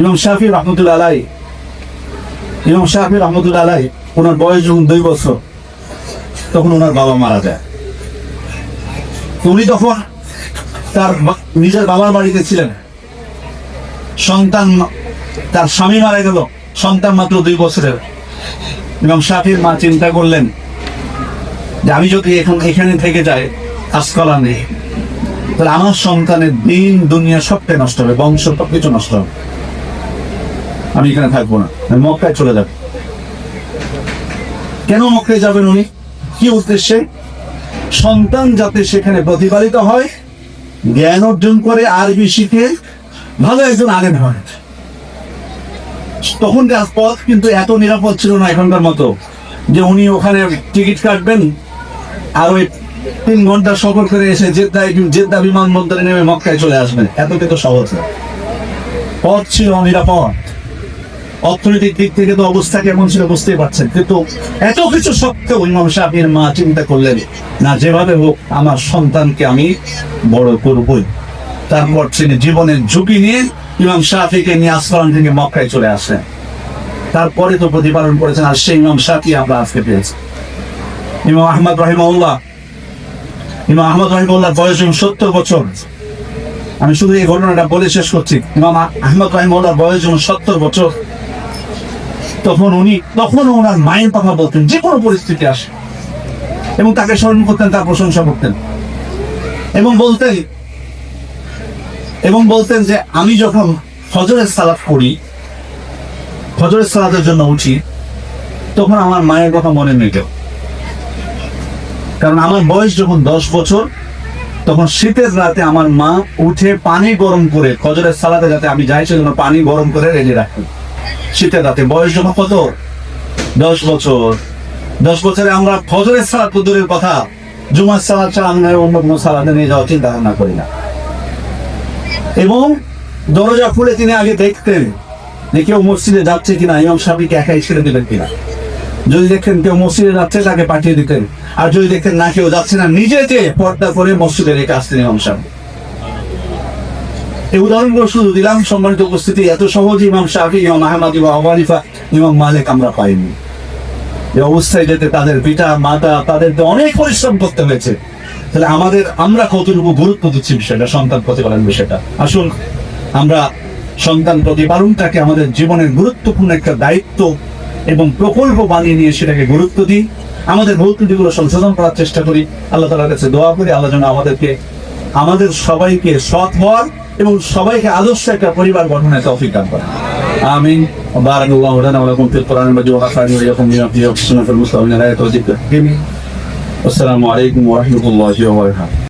ইমাম শাহি রহমতুল্লাহ আলাই ইমাম শাহি রহমতুল্লাহ আলাই ওনার বয়স যখন দুই বছর, তখন ওনার বাবা মারা যায়। উনি তখন তার নিজের বাবার বাড়িতে ছিলেন। সন্তান তার স্বামী মারা গেল, সন্তান মাত্র দুই বছরের। ইমাম শাফির মা চিন্তা করলেন যে আমি যদি এখন এখানে থেকে যাই আজকলা নেই। তাহলে আমার সন্তানের দিন, দুনিয়া সবটাই নষ্ট হবে, বংশ সবকিছু নষ্ট হবে। আমি এখানে থাকব না। আমি মক্কায় চলে যাব। কেন মক্কায় যাবেন উনি? কি উদ্দেশ্যে? সন্তান যাতে সেখানে প্রতিপালিত হয়, জ্ঞান অর্জন করে, আরবি শিখে, ভালো একজন আলেম হয়। তখনকার পথ কিন্তু এত নিরাপদ ছিল না এখনকার মতো, যে উনি ওখানে টিকিট কাটবেন আর ওই তিন ঘণ্টা সফর করে এসে জেদ্দা জেদ্দা বিমানবন্দরে নেমে মক্কায় চলে আসবেন। এত কিন্তু সহজ। পথ ছিল নিরাপদ। অর্থনৈতিক দিক থেকে তো অবস্থা কেমন ছিল বুঝতেই পারছেন। কিন্তু এত কিছু সত্ত্বেও ইমাম সাহেবের মা চিন্তা করলেন, না, যেভাবে হোক, আমার সন্তানকে আমি বড় করবই। তারপর তিনি জীবনের ঝুঁকি নিয়ে ইমাম শাফিকে নিয়ে আসফারান থেকে মক্কায় চলে আসেন তারপরে তো প্রতিপালন করেছেন, আর সেই ইমাম শাফি আমরা আজকে পেয়েছি। ইমাম আহমদ রহিমউল্লাহ ইমাম আহমদ রহিমউল্লাহ বয়স সত্তর বছর। আমি শুধু এই ঘটনাটা বলে শেষ করছি। ইমাম আহ- আহমদ রহিমউল্লাহ বয়স যখন সত্তর বছর। তখন উনি, তখনও ওনার মায়ের কথা বলতেন, যে কোনো পরিস্থিতি আসে। এবং তাকে স্মরণ করতেন, তার প্রশংসা করতেন। এবং বলতেন এবং বলতেন যে, আমি যখন ফজরের সালাত করি ফজরের সালাতের জন্য উঠি, তখন আমার মায়ের কথা মনে কেউ কারণ আমার বয়স যখন দশ বছর, তখন শীতের রাতে আমার মা উঠে পানি গরম করে, ফজরের সালাতে যাতে আমি যাই, সেজন্য পানি গরম করে রেডি রাখি। শীতের রাতে কত? দশ বছর। দশ বছরে আমরা ফজরের দূরের কথা। জুমার সালাদ অন্য কোনো সালাদে নিয়ে চিন্তা ভাবনা করি না। এবং দরজা খুলে তিনি আগে দেখতেন যে কেউ মসজিদে যাচ্ছে কিনা, ইমাম একাই ছেড়ে দিলেন কিনা। যদি দেখতেন কেউ মসজিদে যাচ্ছে, তাকে পাঠিয়ে দিতেন। আর যদি দেখতেন না, কেউ যাচ্ছে না নিজে যে পর্দা করে মসজিদের রেখে আসতেন ইমাম সাহেব। এই উদাহরণগুলো শুধু দিলাম, সম্মানিত উপস্থিতি, এত সহজ ইমাম শাহি ইমাম আহমদ, ইমাম আবু হানিফা, ইমাম মালিক আমরা পাইনি। এই অবস্থায় যেতে তাদের পিতা, মাতা তাদেরকে অনেক পরিশ্রম করতে হয়েছে। তাহলে আমাদের, আমরা কতটুকু গুরুত্ব দিচ্ছি বিষয়টা, সন্তান প্রতিপালন বিষয়টা? আসুন, আমরা সন্তান প্রতিপালনটাকে আমাদের জীবনের গুরুত্বপূর্ণ একটা দায়িত্ব এবং প্রকল্প বানিয়ে নিয়ে সেটাকে গুরুত্ব দিই। আমাদের ভুল ত্রুটিগুলো সংশোধন করার চেষ্টা করি। আল্লাহ তালার কাছে দোয়া করি, আল্লাহ যেন আমাদেরকে, আমাদের সবাইকে সৎ হওয়ার এবং সবাইকে আদর্শ একটা পরিবার গঠনে তৌফিক দান করে আমিন। বারাক আল্লাহ লানা ওয়া লাকুম ফিল কুরআন ওয়া ওয়া ফানি ওয়া ইয়াকুম বিমা ফি সুন্নাতুল মুসলিমিন আয়াত ওয়া আসসালামু আলাইকুম ওয়া রাহমাতুল্লাহি ওয়া বারাকাতুহু।